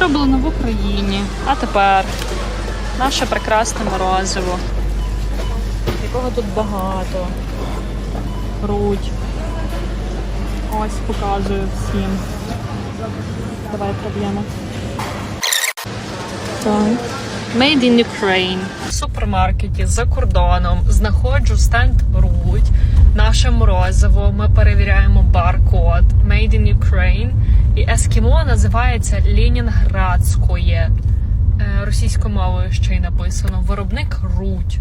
Вироблено в Україні. А тепер наше прекрасне морозиво. Якого тут багато. Руть. Ось показую всім. Давай проб'ємо. Так. Made in Ukraine. В супермаркеті за кордоном знаходжу стенд Руть. Наше морозиво. Ми перевіряємо баркод. Made in Ukraine. І ескімо називається Ленінградськоє. Е, Російською мовою ще й написано. Виробник Руть.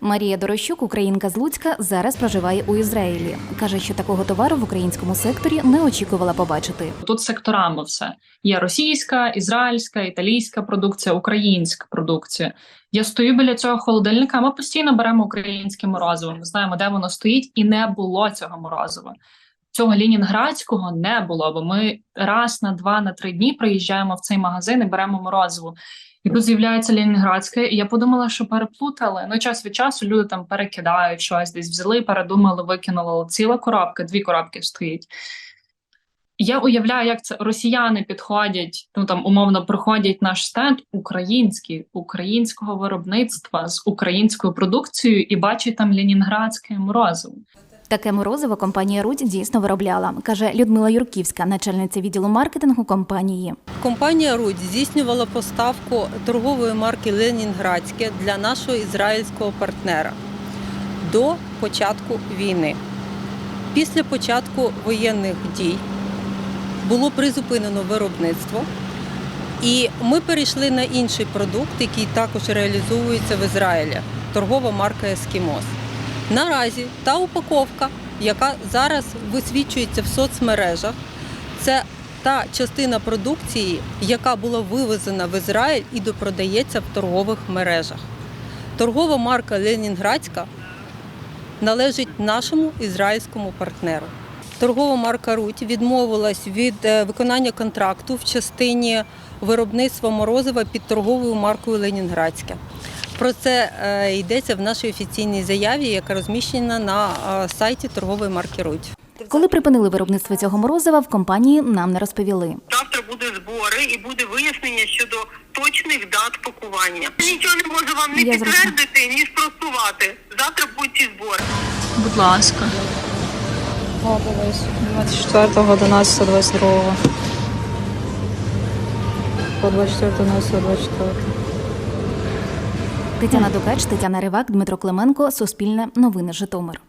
Марія Дорощук, українка з Луцька, зараз проживає у Ізраїлі. каже, що такого товару в українському секторі не очікувала побачити. Тут секторами все є російська, ізраїльська, італійська продукція, українська продукція. Я стою біля цього холодильника. Ми постійно беремо українське морозиво. Ми знаємо, де воно стоїть, і не було цього морозива. Цього лінінградського не було, бо ми раз на два на три дні приїжджаємо в цей магазин і беремо морозиво. І тут з'являється Ленінградське, і я подумала, що переплутали. Ну, час від часу люди там перекидають щось, десь взяли, передумали, викинули. Ціла коробка, дві коробки стоїть. Я уявляю, як це росіяни підходять, ну там умовно проходять наш стенд український, українського виробництва з українською продукцією і бачать там Ленінградське морозиво. Таке морозиво компанія Рудь дійсно виробляла, каже Людмила Юрківська, начальниця відділу маркетингу компанії. Компанія Рудь здійснювала поставку торгової марки Ленінградське для нашого ізраїльського партнера до початку війни. Після початку воєнних дій було призупинено виробництво, і ми перейшли на інший продукт, який також реалізовується в Ізраїлі торгова марка Ескімос. Наразі та упаковка, яка зараз висвічується в соцмережах, це та частина продукції, яка була вивезена в Ізраїль і допродається в торгових мережах. Торгова марка Ленінградська належить нашому ізраїльському партнеру. Торгова марка Руть відмовилась від е, виконання контракту в частині виробництва морозива під торговою маркою Ленінградське. Про це е, йдеться в нашій офіційній заяві, яка розміщена на е, сайті торгової марки Руть. Коли припинили виробництво цього морозива, в компанії нам не розповіли. Завтра буде збори і буде вияснення щодо точних дат пакування. Нічого не можу вам ні Я підтвердити, ні спростувати. Завтра будуть ці збори. Будь ласка. О, дивись, 24 до нас 22. По 24 до нас 24. Тетяна Дукач, Тетяна Ривак, Дмитро Клименко, Суспільне, Новини Житомир.